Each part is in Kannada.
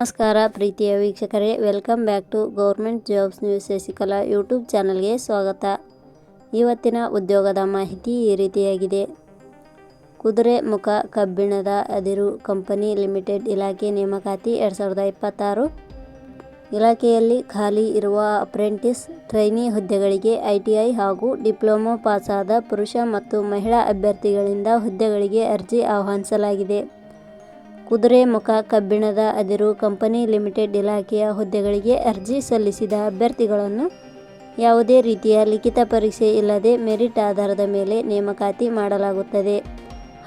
ನಮಸ್ಕಾರ ಪ್ರೀತಿಯ ವೀಕ್ಷಕರೇ welcome back to government jobs news Shashikala YouTube ಚಾನಲ್ಗೆ ಸ್ವಾಗತ. ಇವತ್ತಿನ ಉದ್ಯೋಗದ ಮಾಹಿತಿ ಈ ರೀತಿಯಾಗಿದೆ. ಕುದುರೆ ಮುಖ ಕಬ್ಬಿಣದ ಅದಿರು ಕಂಪನಿ ಲಿಮಿಟೆಡ್ ಇಲಾಖೆ ನೇಮಕಾತಿ ಎರಡು ಸಾವಿರದ ಇಪ್ಪತ್ತಾರು. ಇಲಾಖೆಯಲ್ಲಿ ಖಾಲಿ ಇರುವ ಅಪ್ರೆಂಟಿಸ್ ಟ್ರೈನಿ ಹುದ್ದೆಗಳಿಗೆ ಐ ಟಿ ಐ ಹಾಗೂ ಡಿಪ್ಲೊಮೊ ಪಾಸಾದ ಪುರುಷ ಮತ್ತು ಮಹಿಳಾ ಅಭ್ಯರ್ಥಿಗಳಿಂದ ಹುದ್ದೆಗಳಿಗೆ ಅರ್ಜಿ ಆಹ್ವಾನಿಸಲಾಗಿದೆ. ಕುದುರೆ ಮುಖ ಕಬ್ಬಿಣದ ಅದಿರು ಕಂಪನಿ ಲಿಮಿಟೆಡ್ ಇಲಾಖೆಯ ಹುದ್ದೆಗಳಿಗೆ ಅರ್ಜಿ ಸಲ್ಲಿಸಿದ ಅಭ್ಯರ್ಥಿಗಳನ್ನು ಯಾವುದೇ ರೀತಿಯ ಲಿಖಿತ ಪರೀಕ್ಷೆ ಇಲ್ಲದೆ ಮೆರಿಟ್ ಆಧಾರದ ಮೇಲೆ ನೇಮಕಾತಿ ಮಾಡಲಾಗುತ್ತದೆ.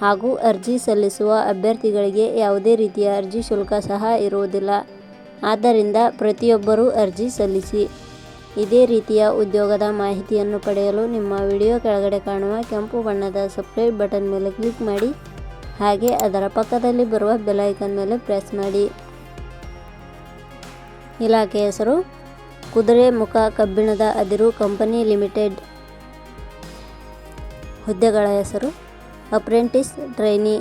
ಹಾಗೂ ಅರ್ಜಿ ಸಲ್ಲಿಸುವ ಅಭ್ಯರ್ಥಿಗಳಿಗೆ ಯಾವುದೇ ರೀತಿಯ ಅರ್ಜಿ ಶುಲ್ಕ ಸಹ ಇರುವುದಿಲ್ಲ. ಆದ್ದರಿಂದ ಪ್ರತಿಯೊಬ್ಬರೂ ಅರ್ಜಿ ಸಲ್ಲಿಸಿ. ಇದೇ ರೀತಿಯ ಉದ್ಯೋಗದ ಮಾಹಿತಿಯನ್ನು ಪಡೆಯಲು ನಿಮ್ಮ ವಿಡಿಯೋ ಕೆಳಗಡೆ ಕಾಣುವ ಕೆಂಪು ಬಣ್ಣದ ಸಬ್ಸ್ಕ್ರೈಬ್ ಬಟನ್ ಮೇಲೆ ಕ್ಲಿಕ್ ಮಾಡಿ. ಹಾಗೆ ಅದರ ಪಕ್ಕದಲ್ಲಿ ಬರುವ ಬೆಲ್ ಐಕನ್ ಮೇಲೆ ಪ್ರೆಸ್ ಮಾಡಿ. ಇಲಾಖೆ ಹೆಸರು, ಕುದುರೆ ಮುಖ ಕಬ್ಬಿಣದ ಅದಿರು ಕಂಪನಿ ಲಿಮಿಟೆಡ್ ಹುದ್ದೆಗಳ ಹೆಸರು ಅಪ್ರೆಂಟಿಸ್ ಟ್ರೈನಿ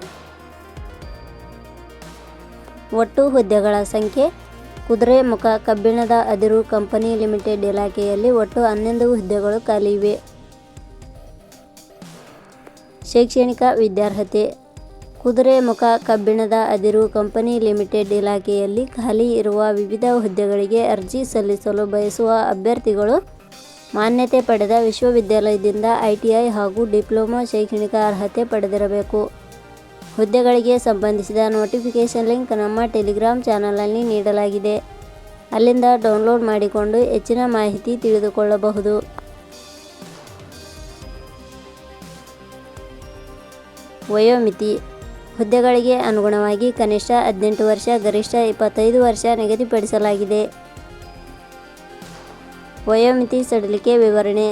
ಒಟ್ಟು ಹುದ್ದೆಗಳ ಸಂಖ್ಯೆ, ಕುದುರೆ ಮುಖ ಕಬ್ಬಿಣದ ಅದಿರು ಕಂಪನಿ ಲಿಮಿಟೆಡ್ ಇಲಾಖೆಯಲ್ಲಿ ಒಟ್ಟು ಹನ್ನೊಂದು ಹುದ್ದೆಗಳು ಖಾಲಿ ಇವೆ. ಶೈಕ್ಷಣಿಕ ವಿದ್ಯಾರ್ಹತೆ ಕುದುರೆ ಮುಖ ಕಬ್ಬಿಣದ ಅದಿರು ಕಂಪನಿ ಲಿಮಿಟೆಡ್ ಇಲಾಖೆಯಲ್ಲಿ ಖಾಲಿ ಇರುವ ವಿವಿಧ ಹುದ್ದೆಗಳಿಗೆ ಅರ್ಜಿ ಸಲ್ಲಿಸಲು ಬಯಸುವ ಅಭ್ಯರ್ಥಿಗಳು ಮಾನ್ಯತೆ ಪಡೆದ ವಿಶ್ವವಿದ್ಯಾಲಯದಿಂದ ಐಟಿಐ ಹಾಗೂ ಡಿಪ್ಲೊಮಾ ಶೈಕ್ಷಣಿಕ ಅರ್ಹತೆ ಪಡೆದಿರಬೇಕು. ಹುದ್ದೆಗಳಿಗೆ ಸಂಬಂಧಿಸಿದ ನೋಟಿಫಿಕೇಷನ್ ಲಿಂಕ್ ನಮ್ಮ ಟೆಲಿಗ್ರಾಮ್ ಚಾನಲಲ್ಲಿ ನೀಡಲಾಗಿದೆ. ಅಲ್ಲಿಂದ ಡೌನ್ಲೋಡ್ ಮಾಡಿಕೊಂಡು ಹೆಚ್ಚಿನ ಮಾಹಿತಿ ತಿಳಿದುಕೊಳ್ಳಬಹುದು. ವಯೋಮಿತಿ ಹುದ್ದೆಗಳಿಗೆ ಅನುಗುಣವಾಗಿ ಕನಿಷ್ಠ ಹದಿನೆಂಟು ವರ್ಷ, ಗರಿಷ್ಠ ಇಪ್ಪತ್ತೈದು ವರ್ಷ ನಿಗದಿಪಡಿಸಲಾಗಿದೆ. ವಯೋಮಿತಿ ಸಡಿಲಿಕೆ ವಿವರಣೆ.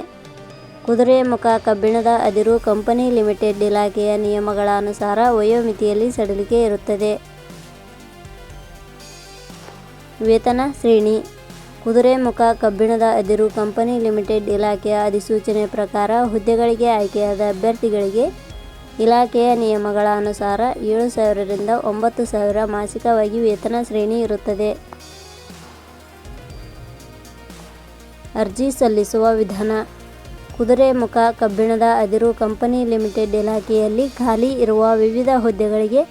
ಕುದುರೆ ಮುಖ ಕಬ್ಬಿಣದ ಅದಿರು ಕಂಪನಿ ಲಿಮಿಟೆಡ್ ಇಲಾಖೆಯ ನಿಯಮಗಳ ಅನುಸಾರ ವಯೋಮಿತಿಯಲ್ಲಿ ಸಡಿಲಿಕೆ ಇರುತ್ತದೆ. ವೇತನ ಶ್ರೇಣಿ. ಕುದುರೆ ಮುಖ ಕಬ್ಬಿಣದ ಅದಿರು ಕಂಪನಿ ಲಿಮಿಟೆಡ್ ಇಲಾಖೆಯ ಅಧಿಸೂಚನೆ ಪ್ರಕಾರ ಹುದ್ದೆಗಳಿಗೆ ಆಯ್ಕೆಯಾದ ಅಭ್ಯರ್ಥಿಗಳಿಗೆ ಇಲಾಖೆಯ ನಿಯಮಗಳ ಅನುಸಾರ ಏಳು ಸಾವಿರದಿಂದ ಒಂಬತ್ತು ಸಾವಿರ ಮಾಸಿಕವಾಗಿ ವೇತನ ಶ್ರೇಣಿ ಇರುತ್ತದೆ. ಅರ್ಜಿ ಸಲ್ಲಿಸುವ ವಿಧಾನ. ಕುದುರೆ ಮುಖ ಕಬ್ಬಿಣದ ಅದಿರು ಕಂಪನಿ ಲಿಮಿಟೆಡ್ ಇಲಾಖೆಯಲ್ಲಿ ಖಾಲಿ ಇರುವ ವಿವಿಧ ಹುದ್ದೆಗಳಿಗೆ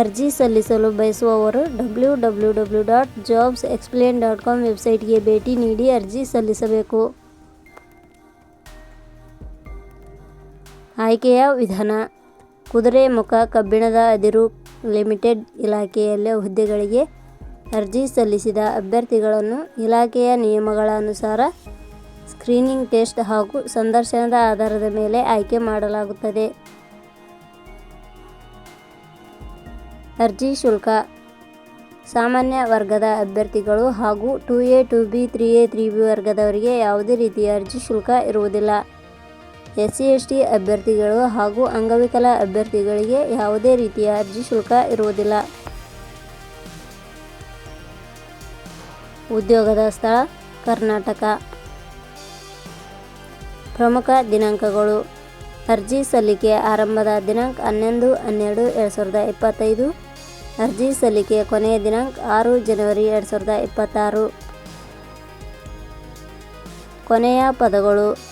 ಅರ್ಜಿ ಸಲ್ಲಿಸಲು ಬಯಸುವವರು W W W dot jobs explain dot com ವೆಬ್ಸೈಟ್ಗೆ ಭೇಟಿ ನೀಡಿ ಅರ್ಜಿ ಸಲ್ಲಿಸಬೇಕು. ಆಯ್ಕೆಯ ವಿಧಾನ. ಕುದುರೆ ಮುಖ ಕಬ್ಬಿಣದ ಅದಿರು ಲಿಮಿಟೆಡ್ ಇಲಾಖೆಯಲ್ಲಿ ಹುದ್ದೆಗಳಿಗೆ ಅರ್ಜಿ ಸಲ್ಲಿಸಿದ ಅಭ್ಯರ್ಥಿಗಳನ್ನು ಇಲಾಖೆಯ ನಿಯಮಗಳ ಅನುಸಾರ ಸ್ಕ್ರೀನಿಂಗ್ ಟೆಸ್ಟ್ ಹಾಗೂ ಸಂದರ್ಶನದ ಆಧಾರದ ಮೇಲೆ ಆಯ್ಕೆ ಮಾಡಲಾಗುತ್ತದೆ. ಅರ್ಜಿ ಶುಲ್ಕ. ಸಾಮಾನ್ಯ ವರ್ಗದ ಅಭ್ಯರ್ಥಿಗಳು ಹಾಗೂ two A, two B, three A, three B ವರ್ಗದವರಿಗೆ ಯಾವುದೇ ರೀತಿಯ ಅರ್ಜಿ ಶುಲ್ಕ ಇರುವುದಿಲ್ಲ. ಎಸ್ ಸಿ ಎಸ್ ಟಿ ಅಭ್ಯರ್ಥಿಗಳು ಹಾಗೂ ಅಂಗವಿಕಲ ಅಭ್ಯರ್ಥಿಗಳಿಗೆ ಯಾವುದೇ ರೀತಿಯ ಅರ್ಜಿ ಶುಲ್ಕ ಇರುವುದಿಲ್ಲ. ಉದ್ಯೋಗದ ಸ್ಥಳ, ಕರ್ನಾಟಕ. ಪ್ರಮುಖ ದಿನಾಂಕಗಳು. ಅರ್ಜಿ ಸಲ್ಲಿಕೆ ಆರಂಭದ ದಿನಾಂಕ ಹನ್ನೊಂದು, ಹನ್ನೆರಡು, ಎರಡು ಸಾವಿರದ ಇಪ್ಪತ್ತೈದು. ಅರ್ಜಿ ಸಲ್ಲಿಕೆ ಕೊನೆಯ ದಿನಾಂಕ ಆರು, ಜನವರಿ ಎರಡು ಸಾವಿರದ ಇಪ್ಪತ್ತಾರು. ಕೊನೆಯ ಪದಗಳು.